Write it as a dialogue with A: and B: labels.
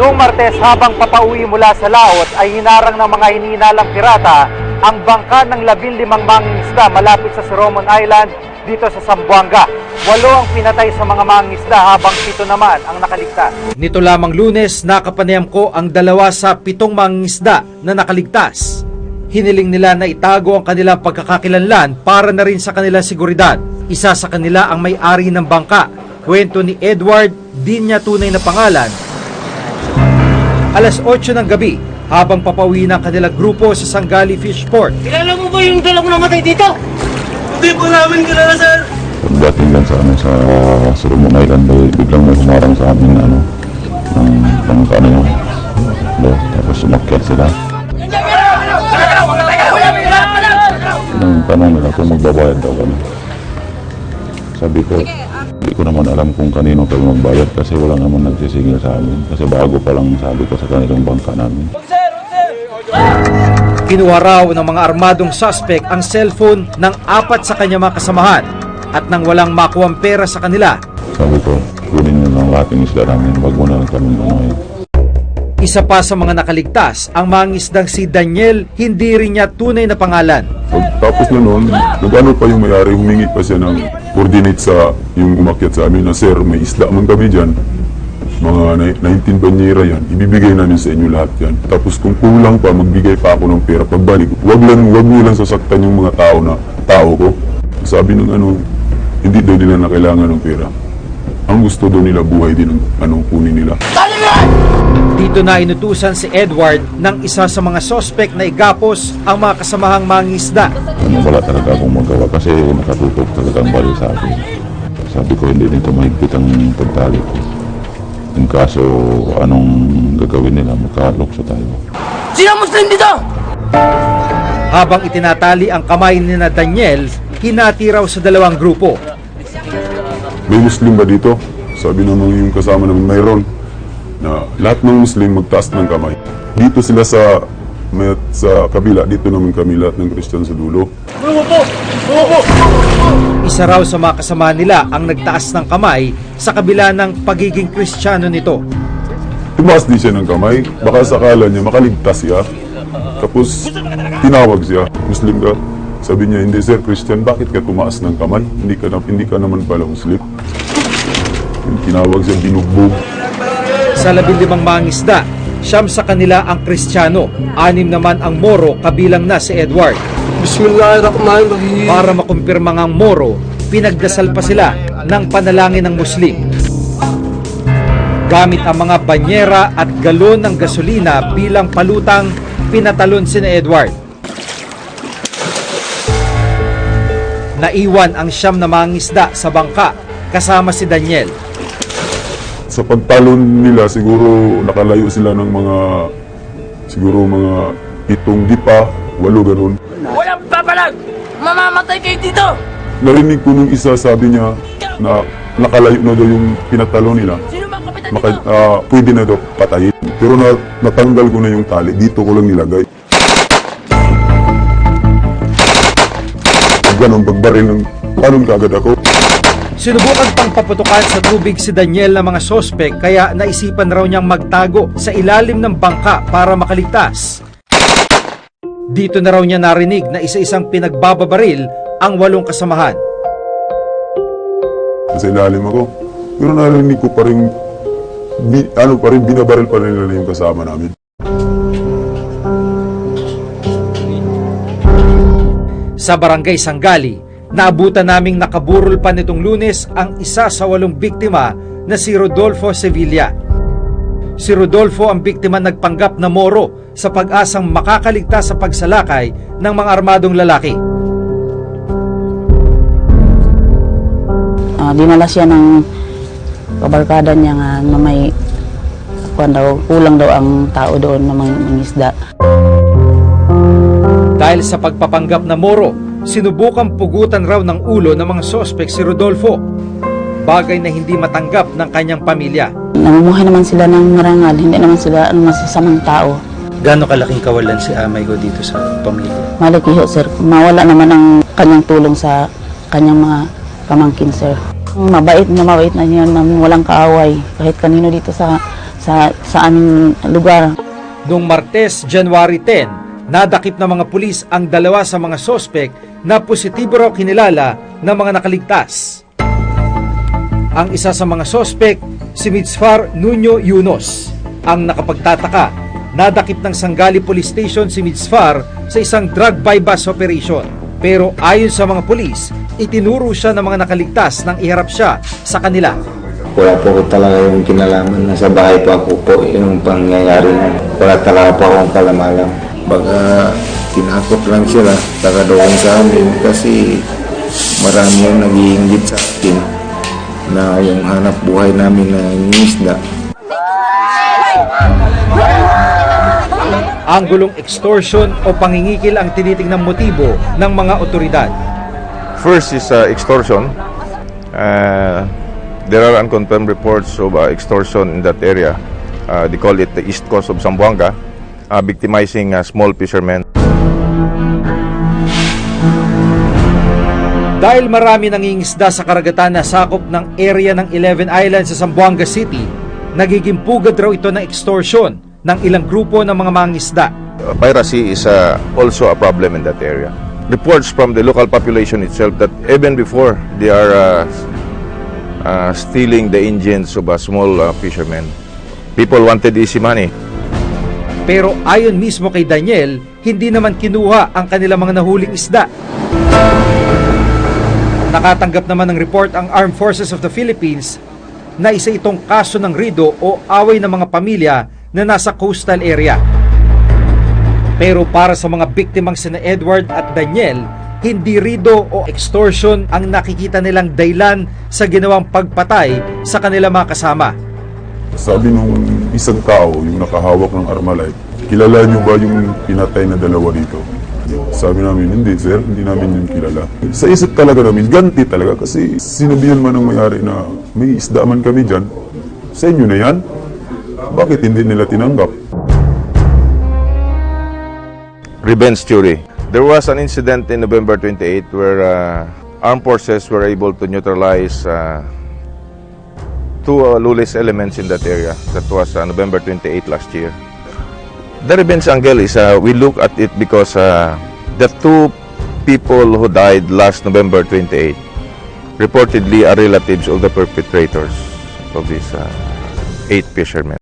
A: Noong Martes habang papauwi mula sa Laos ay hinarang ng mga hinihinalang pirata ang bangka ng labing limang mangingisda malapit sa Solomon Island dito sa Zamboanga. Walo ang pinatay sa mga mangingisda habang pito naman ang nakaligtas. Nito lamang lunes, nakapanayam ko ang dalawa sa pitong mangingisda na nakaligtas. Hiniling nila na itago ang kanilang pagkakakilanlan para na rin sa kanilang seguridad. Isa sa kanila ang may-ari ng bangka. Kwento ni Edward, di niya tunay na pangalan, alas 8 ng gabi habang papauwi ng kanilang grupo sa Sangali Fish Port.
B: Kilala mo ba yung dalawang namatay dito?
C: Hindi po namin kilala, sir.
D: Pagdating lang sa ano sa Solomon Island biglang may humarang sa amin ano ng ng ano yun. Tapos sumakyat sila. Nang tanong nila kung magbabayad daw kami. Sabi ko, hindi ko naman alam kung kanino kayo magbayad kasi wala naman nagsisingil sa amin. Kasi bago pa lang sabi ko sa kanilang bangka namin.
A: Kinuha raw ng mga armadong suspect ang cellphone ng apat sa kanyang mga kasamahan at nang walang makuwang pera sa kanila,
D: Sabi ko, kunin nyo lang lahat ng isla namin, wag mo na lang kami eh.
A: isa pa sa mga nakaligtas ang mangisdang si Daniel, hindi rin niya tunay na pangalan.
E: Pag- Tapos na noon, nag-ano pa yung may-ari, humingi pa siya ng coordinate sa yung umakyat sa amin na, Sir, may isla man kami dyan. Mga na- 19 banyera yan, ibibigay namin sa inyo lahat yan. Tapos kung kulang pa, magbigay pa ako ng pera. Pagbalik, wag lang, wag niyo lang sasaktan yung mga tao na, tao ko. Sabi ng ano, hindi daw nila na kailangan ng pera. Ang gusto daw nila, buhay din ang ano, kunin nila.
A: Dito na inutusan si Edward ng isa sa mga suspect na igapos ang mga kasamahang mangisda.
D: ano, wala talaga akong magawa kasi nakatutok talaga ang bali sa akin. Sabi ko hindi nito mahigpit ang pagtali ko. In kaso anong gagawin nila, magkalokso tayo.
B: Sino Muslim dito?
A: Habang itinatali ang kamay ni na Daniel, hinati raw sa dalawang grupo.
E: May Muslim ba dito? Sabi naman yung kasama namin, mayroon. Na lahat ng Muslim magtaas ng kamay. Dito sila sa may, sa kabila, dito naman kami lahat ng Christian sa dulo.
A: Isa raw sa mga kasama nila ang nagtaas ng kamay sa kabila ng pagiging kristyano nito.
E: Tumaas din siya ng kamay. Baka sakala niya makaligtas siya. Tapos tinawag siya, Muslim ka? Sabi niya, hindi sir, Christian, bakit ka tumaas ng kamay? Hindi ka, na, hindi ka naman pala Muslim. Yung tinawag siya, binugbog.
A: Sa labing limang mangisda, siyam sa kanila ang kristyano, anim naman ang Moro kabilang na si Edward.
C: Bismillahirrahmanirrahim.
A: Para makumpirma ang Moro, pinagdasal pa sila ng panalangin ng Muslim. Gamit ang mga banyera at galon ng gasolina bilang palutang, pinatalon si na Edward. Naiwan ang siyam na mangisda sa bangka kasama si Daniel.
E: Sa pagtalon nila, siguro nakalayo sila ng mga, siguro mga pitong dipa, walo ganun.
B: Walang papalag! Mamamatay kayo dito!
E: Narinig ko nung isa, sabi niya, na nakalayo na daw yung pinatalon nila.
B: Sino ba ang kapitan
E: Maka,
B: dito?
E: ah, pwede na daw patayin. Pero na, natanggal ko na yung tali, dito ko lang nilagay. Ganun, pagbaril ng, panon kagad ako.
A: Sinubukan pang paputukan sa tubig si Daniel ng mga sospek kaya naisipan raw niyang magtago sa ilalim ng bangka para makaligtas. Dito na raw niya narinig na isa-isang pinagbababaril ang walong kasamahan.
E: Sa ilalim ako. Pero narinig ko pa rin, bi, ano pa rin, binabaril pa rin nila yung kasama namin.
A: Sa barangay Sanggali, naabutan naming nakaburol pa nitong lunes ang isa sa walong biktima na si Rodolfo Sevilla. Si Rodolfo ang biktima nagpanggap na moro sa pag-asang makakaligtas sa pagsalakay ng mga armadong lalaki.
F: Ah, dinala siya ng kabarkada niya nga na may kulang daw ang tao doon na mga mangisda.
A: Dahil sa pagpapanggap na moro, sinubukan pugutan raw ng ulo ng mga sospek si Rodolfo. Bagay na hindi matanggap ng kanyang pamilya.
F: Namumuhay naman sila ng marangal, hindi naman sila ang masasamang tao.
G: Gaano kalaking kawalan si Amay ko dito sa pamilya?
F: Malikiho sir, mawala naman ang kanyang tulong sa kanyang mga pamangkin sir. Mabait na mabait na niya, na walang kaaway. Kahit kanino dito sa sa, sa aming lugar.
A: Noong Martes, January 10, nadakip ng mga pulis ang dalawa sa mga sospek na positibo raw kinilala ng mga nakaligtas. Ang isa sa mga sospek, si Mitzfar Nuno Yunos. Ang nakapagtataka, nadakip ng Sangali Police Station si Mitzfar sa isang drug bypass operation. Pero ayon sa mga pulis, itinuro siya ng mga nakaligtas nang iharap siya sa kanila.
H: Wala po ko talaga yung kinalaman. Nasa bahay pa ako po yung pangyayari. Wala talaga po akong kalamalam. Baka tinakot lang sila taga doon sa amin kasi marami yung nag-iingit sa akin na yung hanap buhay namin na isda.
A: Ang gulong extortion o pangingikil ang tinitingnang motibo ng mga otoridad.
I: First is uh, extortion. Uh, there are unconfirmed reports of uh, extortion in that area. Uh, they call it the east coast of Zamboanga, uh, victimizing uh, small fishermen.
A: Dahil marami nangingisda sa karagatan na sakop ng area ng 11 Islands sa Zamboanga City, nagiging pugad raw ito ng extortion ng ilang grupo ng mga mangisda.
I: Uh, piracy is uh, also a problem in that area. Reports from the local population itself that even before they are uh, uh, stealing the engines of uh, small uh, fishermen, people wanted easy money.
A: Pero ayon mismo kay Daniel, hindi naman kinuha ang kanilang mga nahuling isda. Nakatanggap naman ng report ang Armed Forces of the Philippines na isa itong kaso ng rido o away ng mga pamilya na nasa coastal area. Pero para sa mga biktimang sina Edward at Daniel, hindi rido o extortion ang nakikita nilang daylan sa ginawang pagpatay sa kanilang mga kasama.
E: Sabi nung isang tao, yung nakahawak ng Armalite, kilala niyo ba yung pinatay na dalawa dito? Sabi namin, hindi sir, hindi namin yung kilala. Sa isip talaga namin, ganti talaga kasi sinabihan man ng mayari na may isda man kami dyan. Sa inyo na yan? Bakit hindi nila tinanggap?
I: revenge theory. There was an incident in November 28 where uh, armed forces were able to neutralize uh, two uh, lawless elements in that area. That was uh, November 28 last year. The revenge angle is uh, we look at it because uh, the two people who died last November 28 reportedly are relatives of the perpetrators of these uh, eight fishermen.